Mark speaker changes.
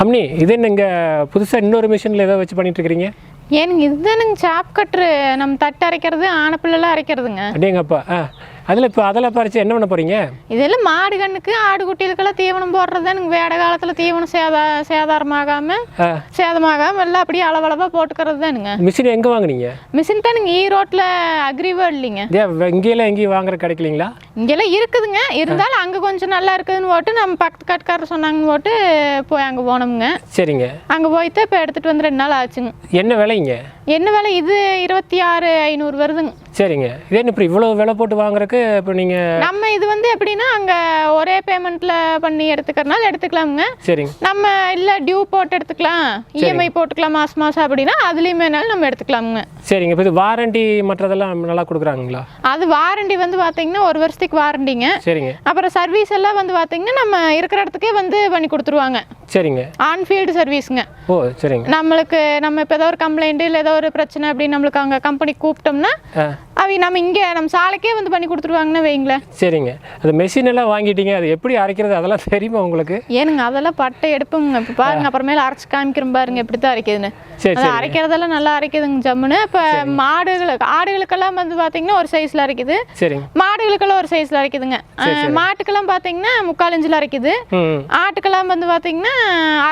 Speaker 1: அம்னி இது என்ன இங்கே புதுசாக இன்னொரு மிஷினில் ஏதோ வச்சு பண்ணிட்டு இருக்கிறீங்க
Speaker 2: ஏனுங்க இதுதானுங்க சாப் கட்டுரு நம்ம தட்டு அரைக்கிறது ஆனப்பிள்ளெல்லாம் அரைக்கிறதுங்க.
Speaker 1: அப்படியேங்கப்பா ஆ. அதில் இப்போ அதெல்லாம் பறித்து என்ன பண்ண போகிறீங்க
Speaker 2: இதெல்லாம் மாடு கண்ணுக்கு ஆடு குட்டிகளுக்கெல்லாம் தீவனம் போடுறதுதானுங்க வேட காலத்தில் தீவனம் சேதா சேதாரமாகாமல் சேதமாகாமல் எல்லாம் அப்படியே அளவளவாக போட்டுக்கிறது தானுங்க
Speaker 1: மிஷின் எங்கே வாங்குனீங்க?
Speaker 2: மிஷின் தானுங்க ஈரோட்டில் அக்ரிவேர்ட் இல்லைங்க
Speaker 1: இங்கேயெல்லாம் எங்கேயும் வாங்குற கிடைக்கலீங்களா?
Speaker 2: இங்கெல்லாம் இருக்குதுங்க. இருந்தாலும் அங்கே கொஞ்சம் நல்லா இருக்குதுன்னு போட்டு நம்ம பக்கத்து கட்டுக்காரர் சொன்னாங்கன்னு போட்டு போய் அங்கே போனோமுங்க.
Speaker 1: சரிங்க.
Speaker 2: அங்கே போய்த்து இப்போ எடுத்துகிட்டு வந்து ரெண்டு நாள் ஆச்சுங்க.
Speaker 1: என்ன விலைங்க?
Speaker 2: என்ன விலை? இது இருபத்தி ஆறு ஐநூறு வருதுங்க.
Speaker 1: சரிங்க. இதே என்ன இப்போ இவ்வளோ விலை போட்டு வாங்குறதுக்கு இப்போ நீங்கள்
Speaker 2: நம்ம இது வந்து எப்படின்னா அங்கே ஒரே பேமெண்ட்டில் பண்ணி எடுத்துக்கிறனால எடுத்துக்கலாமுங்க.
Speaker 1: சரிங்க.
Speaker 2: நம்ம இல்லை டியூ போட்டு எடுத்துக்கலாம். இஎம்ஐ போட்டுக்கலாம் மாதம் மாதம் அப்படின்னா அதுலேயுமேனாலும் நம்ம எடுத்துக்கலாமுங்க.
Speaker 1: சரிங்க. இப்போ இது வாரண்டி மற்றதெல்லாம் நல்லா கொடுக்குறாங்களா?
Speaker 2: அது வாரண்டி வந்து பார்த்தீங்கன்னா ஒரு வருஷத்துக்கு வாரண்டிங்க
Speaker 1: சரிங்க.
Speaker 2: அப்புறம் சர்வீஸ் எல்லாம் வந்து பார்த்தீங்கன்னா நம்ம இருக்கிற இடத்துக்கே வந்து பண்ணி கொடுத்துருவாங்க.
Speaker 1: சரிங்க.
Speaker 2: ஆன்ஃபீல்டு சர்வீஸுங்க
Speaker 1: ஓ சரிங்க.
Speaker 2: நம்மளுக்கு நம்ம இப்போ ஏதோ ஒரு கம்ப்ளைண்ட் இல்லை ஏதோ ஒரு பிரச்சனை அப்படின்னு நம்மளுக்கு அங்கே கம்பெனி கூப்பிட்டோம்னா
Speaker 1: ஆ
Speaker 2: அவை நம்ம இங்கே நம்ம சாலைக்கே வந்து பண்ணி கொடுத்துருவாங்கன்னு வைங்களேன்
Speaker 1: சரிங்க. அது மெஷின் எல்லாம் வாங்கிட்டீங்க அது எப்படி அரைக்கிறது அதெல்லாம் தெரியுமா உங்களுக்கு?
Speaker 2: ஏனுங்க அதெல்லாம் பட்டை எடுப்புங்க இப்போ பாருங்க அப்புறமேல அரைச்சு காமிக்கிறோம் பாருங்க எப்படி தான் அரைக்குதுன்னு
Speaker 1: சரி
Speaker 2: அது அரைக்கிறதெல்லாம் நல்லா அரைக்குதுங்க ஜம்முன்னு. இப்போ மாடுகளுக்கு ஆடுகளுக்கெல்லாம் வந்து பார்த்தீங்கன்னா ஒரு சைஸில் அரைக்குது. மாடுகளுக்கெல்லாம் ஒரு சைஸில் அரைக்குதுங்க. மாட்டுக்கெல்லாம் பார்த்தீங்கன்னா முக்கால் இஞ்சில் அரைக்குது. ஆட்டுக்கெல்லாம் வந்து பார்த்தீங்கன்னா அரை